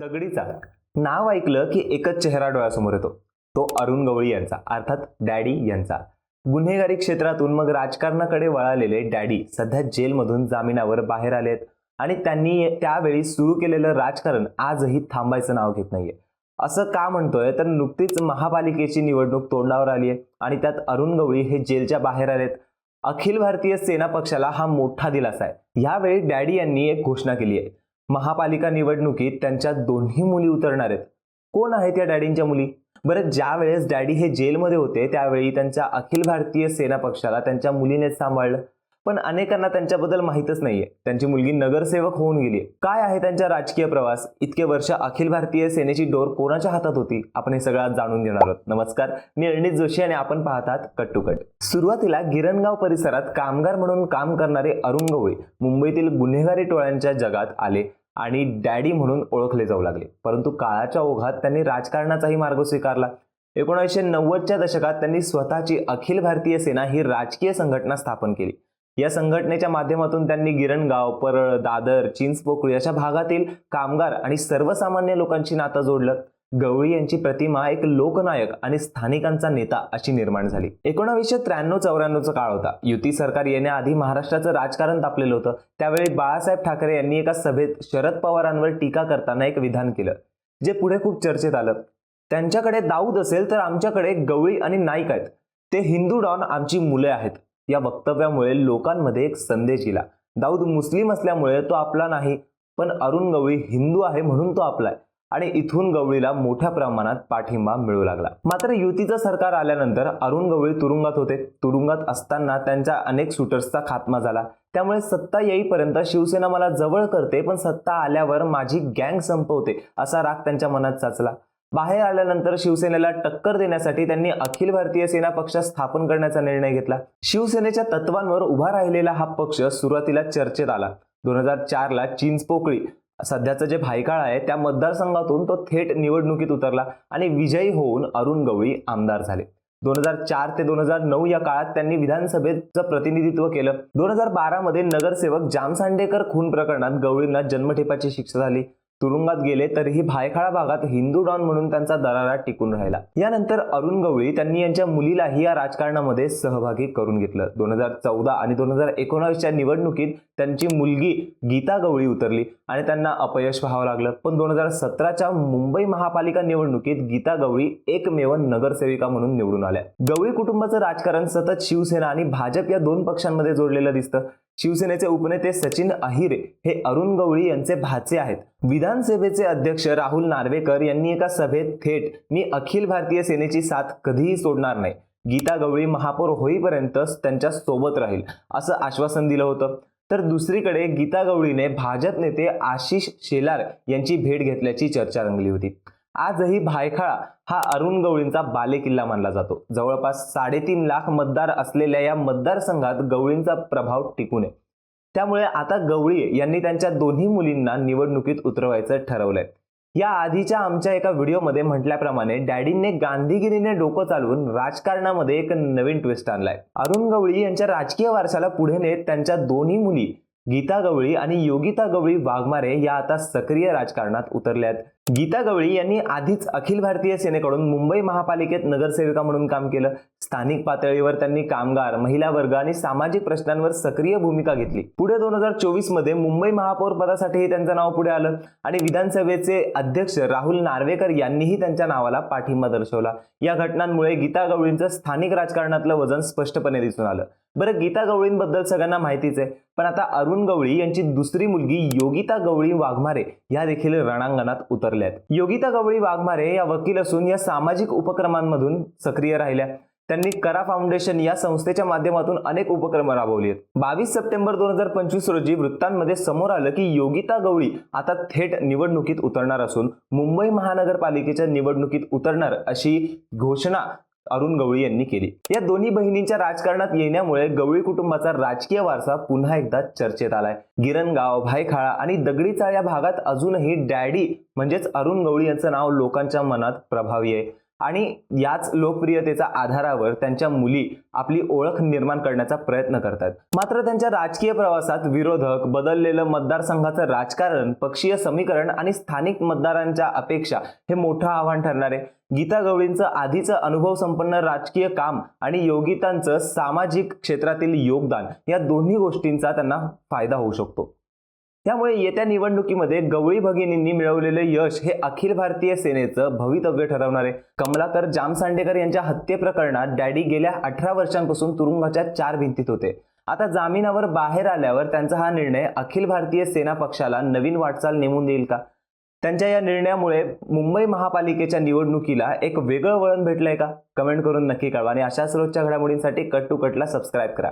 दगडीचा नाव ऐकलं की एकच चेहरा डोळ्यासमोर येतो. तो अरुण गवळी यांचा अर्थात डॅडी यांचा. गुन्हेगारी क्षेत्रातून मग राजकारणाकडे वळालेले डॅडी सध्या जेलमधून जामिनावर बाहेर आलेत आणि त्यांनी त्यावेळी सुरू केलेलं राजकारण आजही थांबायचं नाव घेत नाहीये. असं का म्हणतोय? तर नुकतीच महापालिकेची निवडणूक तोंडावर आली आहे आणि त्यात अरुण गवळी हे जेलच्या बाहेर आलेत. अखिल भारतीय सेना पक्षाला हा मोठा दिलासा आहे. यावेळी डॅडी यांनी एक घोषणा केली आहे महापालिका निवडणुकीत त्यांच्या दोन्ही मुली उतरणार आहेत. कोण आहेत या डॅडींच्या मुली? बरं ज्या वेळेस डॅडी हे जेलमध्ये होते त्यावेळी त्यांच्या अखिल भारतीय सेना पक्षाला त्यांच्या मुलीनेच सांभाळलं. पण अनेकांना त्यांच्याबद्दल माहीतच नाहीये. त्यांची मुलगी नगरसेवक होऊन गेली काय आहे त्यांचा राजकीय प्रवास? इतके वर्ष अखिल भारतीय सेनेची डोर कोणाच्या हातात होती? आपण हे सगळं जाणून घेणार आहोत. नमस्कार. मी अरणित जोशी आणि आपण पाहतात कट टू कट सुरुवातीला गिरणगाव परिसरात कामगार म्हणून काम करणारे अरुण गवळी मुंबईतील गुन्हेगारी टोळ्यांच्या जगात आले आणि डॅडी म्हणून ओळखले जाऊ लागले. परंतु काळाच्या ओघात त्यांनी राजकारणाचाही मार्ग स्वीकारला. एकोणीसशे नव्वदच्या दशकात त्यांनी स्वतःची अखिल भारतीय सेना ही राजकीय संघटना स्थापन केली. या संघटनेच्या माध्यमातून त्यांनी गिरणगाव परळ दादर चिंचपोकळी अशा भागातील कामगार आणि सर्वसामान्य लोकांची नातं जोडलं. गवळी यांची प्रतिमा एक लोकनायक आणि स्थानिकांचा नेता अशी निर्माण झाली. एकोणावीसशे त्र्याण्णव चौऱ्याण्णवचा काळ होता. युती सरकार येण्याआधी महाराष्ट्राचं राजकारण तापलेलं होतं. त्यावेळी बाळासाहेब ठाकरे यांनी एका सभेत शरद पवारांवर टीका करताना एक विधान केलं जे पुढे खूप चर्चेत आलं. त्यांच्याकडे दाऊद असेल तर आमच्याकडे गवळी आणि नाईक आहेत. ते हिंदू डॉन आमची मुले आहेत. या वक्तव्यामुळे लोकांमध्ये एक संदेश गेला. दाऊद मुस्लिम असल्यामुळे तो आपला नाही पण अरुण गवळी हिंदू आहे म्हणून तो आपला आहे. आणि इथून गवळीला मोठ्या प्रमाणात पाठिंबा मिळू लागला. मात्र युतीचं सरकार आल्यानंतर अरुण गवळी तुरुंगात होते. तुरुंगात असताना त्यांच्या अनेक शूटर्सचा खात्मा झाला. त्यामुळे सत्ता येईपर्यंत शिवसेना मला जवळ करते पण सत्ता आल्यावर माझी गँग संपवते असा राग त्यांच्या मनात चाचला बाहेर आल्यानंतर शिवसेनेला टक्कर देण्यासाठी त्यांनी अखिल भारतीय सेना पक्ष स्थापन करण्याचा निर्णय घेतला. शिवसेनेच्या तत्वांवर उभा राहिलेला हा पक्ष सुरुवातीला चर्चेत आला. दोन हजार चारला चिंचपोकळी सध्याचं जे भायकाळ आहे त्या मतदारसंघातून तो थेट निवडणुकीत उतरला आणि विजयी होऊन अरुण गवळी आमदार झाले. दोन हजार चार ते दोन हजार नऊ या काळात त्यांनी विधानसभेचं प्रतिनिधित्व केलं. दोन हजार बारामध्ये नगरसेवक जामसांडेकर खून प्रकरणात गवळींना जन्मठेपाची शिक्षा झाली. तुरुंगात गेले तरीही भायखळा भागात हिंदू डॉन म्हणून त्यांचा दरारा टिकून राहिला. यानंतर अरुण गवळी त्यांनी यांच्या मुलीलाही या राजकारणामध्ये सहभागी करून घेतलं. दोन हजार चौदा आणि दोन हजार एकोणावीसच्या निवडणुकीत त्यांची मुलगी गीता गवळी उतरली आणि त्यांना अपयश व्हावं लागलं. पण दोन हजार सतराच्या मुंबई महापालिका निवडणुकीत गीता गवळी एकमेव नगरसेविका म्हणून निवडून आल्या. गवळी कुटुंबाचं राजकारण सतत शिवसेना आणि भाजप या दोन पक्षांमध्ये जोडलेलं दिसतं. शिवसेनेचे उपनेते सचिन अहिरे हे अरुण गवळी यांचे भाचे आहेत. विधानसभेचे अध्यक्ष राहुल नार्वेकर यांनी एका सभेत थेट मी अखिल भारतीय सेनेची साथ कधीही सोडणार नाही. गीता गवळी महापौर होईपर्यंतच त्यांच्यासोबत राहील. असं आश्वासन दिलं होतं. तर दुसरीकडे गीता गवळीने भाजप नेते आशिष शेलार यांची भेट घेतल्याची चर्चा रंगली होती. आजही भायखळा हा अरुण गवळींचा बालेकिल्ला मानला जातो. जवळपास साडेतीन लाख मतदार असलेल्या या मतदारसंघात गवळींचा प्रभाव टिकून आहे. त्यामुळे आता गवळी यांनी त्यांच्या दोन्ही मुलींना निवडणुकीत उतरवायचं ठरवलंय. या आधीच्या आमच्या एका व्हिडिओमध्ये म्हटल्याप्रमाणे डॅडींनी गांधीगिरीने डोकं चालवून राजकारणामध्ये एक नवीन ट्विस्ट आणलाय. अरुण गवळी यांच्या राजकीय वारशाला पुढे नेत त्यांच्या दोन्ही मुली गीता गवळी आणि योगिता गवळी वाघमारे या आता सक्रिय राजकारणात उतरल्यात. गीता गवळी यांनी आधीच अखिल भारतीय सेनेकडून मुंबई महापालिकेत नगरसेविका म्हणून काम केलं. स्थानिक पातळीवर त्यांनी कामगार महिला वर्ग आणि सामाजिक प्रश्नांवर सक्रिय भूमिका घेतली. पुढे दोन हजार चोवीसमध्ये मुंबई महापौर पदासाठीही त्यांचं नाव पुढे आलं आणि विधानसभेचे अध्यक्ष राहुल नार्वेकर यांनीही त्यांच्या नावाला पाठिंबा दर्शवला. या घटनांमुळे गीता गवळींचं स्थानिक राजकारणातलं वजन स्पष्टपणे दिसून आलं. बरं गीता गवळींबद्दल सगळ्यांना माहितीच आहे पण आता अरुण गवळी यांची दुसरी मुलगी योगिता गवळी वाघमारे या देखील रणांगणात लागल्यात. योगिता गवळी वाघमारे या वकील असून या सामाजिक उपक्रमांमधून सक्रिय राहिल्या. त्यांनी करा फाउंडेशन या संस्थेच्या माध्यमातून अनेक उपक्रम राबवली आहेत बावीस सप्टेंबर दोन हजार पंचवीस रोजी वृत्तांमध्ये समोर आलं की योगिता गवळी आता थेट निवडणुकीत उतरणार असून मुंबई महानगरपालिकेच्या निवडणुकीत उतरणार अशी घोषणा अरुण गवळी यांनी केली. या दोन्ही बहिणींच्या राजकारणात येण्यामुळे गवळी कुटुंबाचा राजकीय वारसा पुन्हा एकदा चर्चेत आलाय. गिरणगाव भायखाळा आणि दगडीचाळ या भागात अजूनही डॅडी म्हणजेच अरुण गवळी यांचं नाव लोकांच्या मनात प्रभावी आहे. आणि याच लोकप्रियतेच्या आधारावर त्यांच्या मुली आपली ओळख निर्माण करण्याचा प्रयत्न करतात मात्र त्यांच्या राजकीय प्रवासात विरोधक बदललेलं मतदारसंघाचं राजकारण पक्षीय समीकरण आणि स्थानिक मतदारांच्या अपेक्षा हे मोठं आव्हान ठरणार आहे. गीता गवळींचं आधीचं अनुभव संपन्न राजकीय काम आणि योगितांचं सामाजिक क्षेत्रातील योगदान या दोन्ही गोष्टींचा त्यांना फायदा होऊ शकतो. त्यामुळे येत्या निवडणुकीमध्ये गवळी भगिनींनी मिळवलेले यश हे अखिल भारतीय सेनेचं भवितव्य ठरवणार आहे. कमलाकर जामसांडेकर यांच्या हत्ये प्रकरणात डॅडी गेल्या अठरा वर्षांपासून तुरुंगाच्या चार भिंतीत होते. आता जामिनावर बाहेर आल्यावर त्यांचा हा निर्णय अखिल भारतीय सेना पक्षाला नवीन वाटचाल नेमून देईल का? त्यांच्या या निर्णयामुळे मुंबई महापालिकेच्या निवडणुकीला एक वेगळं वळण भेटलंय का? कमेंट करून नक्की कळवा आणि अशाच रोजच्या घडामोडींसाठी कट टू कटला सबस्क्राईब करा.